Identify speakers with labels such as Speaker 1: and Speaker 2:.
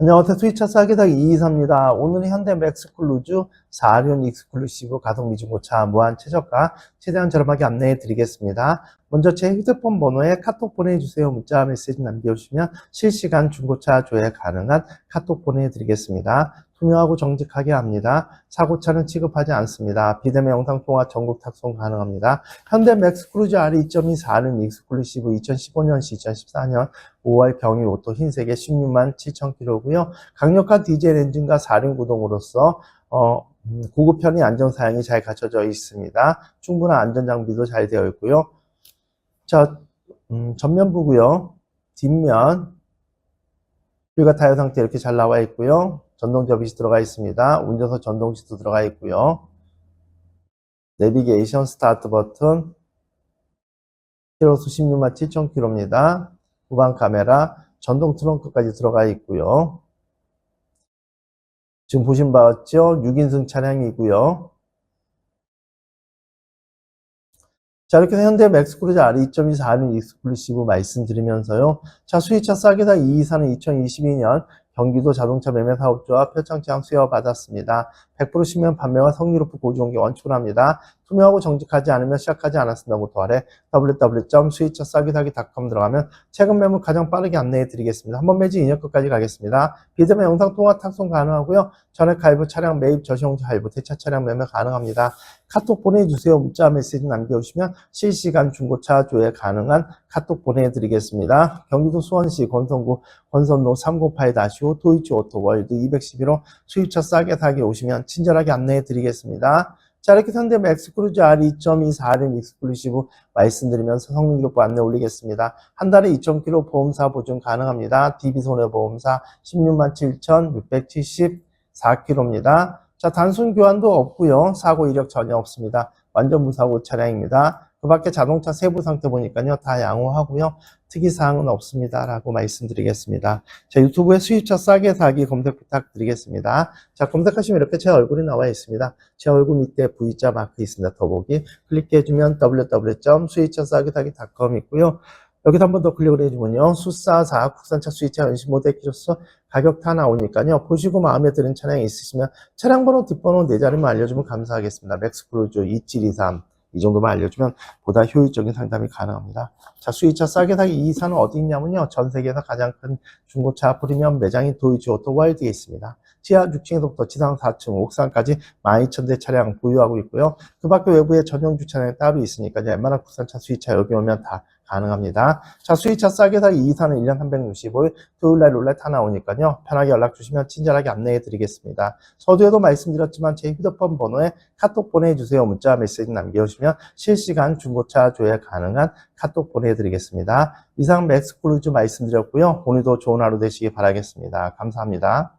Speaker 1: 안녕하세요. 스위차 싸게사기 223입니다. 오늘은 현대 맥스클루즈 4륜 익스클루시브 가동 미중고차 무한 최저가 최대한 저렴하게 안내해 드리겠습니다. 먼저 제 휴대폰 번호에 카톡 보내주세요. 문자 메시지 남겨주시면 실시간 중고차 조회 가능한 카톡 보내드리겠습니다. 투명하고 정직하게 합니다. 사고차는 취급하지 않습니다. 비대면 영상통화 전국 탁송 가능합니다. 현대 맥스크루즈 R2.2 4륜 익스클루시브 2015년시 2014년 5월 경유 오토 흰색의 16만 7천 킬로고요. 강력한 디젤 엔진과 4륜 구동으로서 어, 음, 고급 편의 안전 사양이 잘 갖춰져 있습니다. 충분한 안전 장비도 잘 되어 있고요. 자, 음, 전면부고요. 뒷면 휠과 타이어 상태 이렇게 잘 나와 있고요. 전동 접이시 들어가 있습니다. 운전석 전동 시트 들어가 있고요. 내비게이션 스타트 버튼 키로수 16만 7천 킬로입니다. 후방 카메라 전동 트렁크까지 들어가 있고요. 지금 보신 바 같죠? 6인승 차량이고요. 자, 이렇게 현대 맥스크루즈 R2.2 4륜 익스클루시브 말씀드리면서요. 자, 수입차 싸게다 224는 2022년 경기도 자동차 매매 사업조합 표창장 수여 받았습니다. 100% 시면 판매와 높은 고지원기 원칙으로 합니다. 투명하고 정직하지 않으면 시작하지 않았습니다부터 아래 www.수입차싸기사기.com 들어가면 최근 매물 가장 빠르게 안내해 드리겠습니다. 한번 매지 2년 끝까지 가겠습니다. 비대면 영상 통화 탁송 가능하고요. 전액 할부 차량 매입 저시용자 할부 대차 차량 매매 가능합니다. 카톡 보내주세요. 문자 메시지 남겨주시면 실시간 중고차 조회 가능한 카톡 보내드리겠습니다. 경기도 수원시 권선구 권선로 398-5 도이치 오토월드 211호 수입차 싸게 사기 오시면 친절하게 안내해 드리겠습니다. 자, 이렇게 현대 맥스크루즈 R2.2 4륜 익스클루시브 말씀드리면서 성능 기록부 안내 올리겠습니다. 한 달에 2,000km 보험사 보증 가능합니다. DB손해보험사 16만 7,674km입니다. 자, 단순 교환도 없고요. 사고 이력 전혀 없습니다. 완전 무사고 차량입니다. 그 밖에 자동차 세부 상태 보니까요. 다 양호하고요. 특이사항은 없습니다. 라고 말씀드리겠습니다. 자, 유튜브에 수입차 싸게 사기 검색 부탁드리겠습니다. 자, 검색하시면 이렇게 제 얼굴이 나와 있습니다. 제 얼굴 밑에 V자 마크 있습니다. 더보기 클릭해주면 www.수입차싸게사기.com 있고요. 여기서 한 번 더 클릭을 해주면요. 수사사 국산차 수입차 연식 모델 키로수 가격 다 나오니까요. 보시고 마음에 드는 차량이 있으시면 차량 번호 뒷번호 네 자리만 알려주면 감사하겠습니다. 맥스크루즈 2723 이 정도만 알려주면 보다 효율적인 상담이 가능합니다. 자, 수입차 싸게 사기 이 사는 어디 있냐면요. 전 세계에서 가장 큰 중고차 프리미엄 매장인 도이치 오토 월드에 있습니다. 지하 6층에서부터 지상 4층, 옥상까지 12,000대 차량 보유하고 있고요. 그 밖에 외부에 전용 주차장이 따로 있으니까요. 웬만한 국산차 수입차 여기 오면 다 가능합니다. 자, 수입차 싸게 사기 2사는 1년 365일 토요일날 룰렛 다 나오니까요. 편하게 연락 주시면 친절하게 안내해 드리겠습니다. 서두에도 말씀드렸지만 제 휴대폰 번호에 카톡 보내주세요. 문자 메시지 남겨주시면 실시간 중고차 조회 가능한 카톡 보내드리겠습니다. 이상 맥스크루즈 말씀드렸고요. 오늘도 좋은 하루 되시기 바라겠습니다. 감사합니다.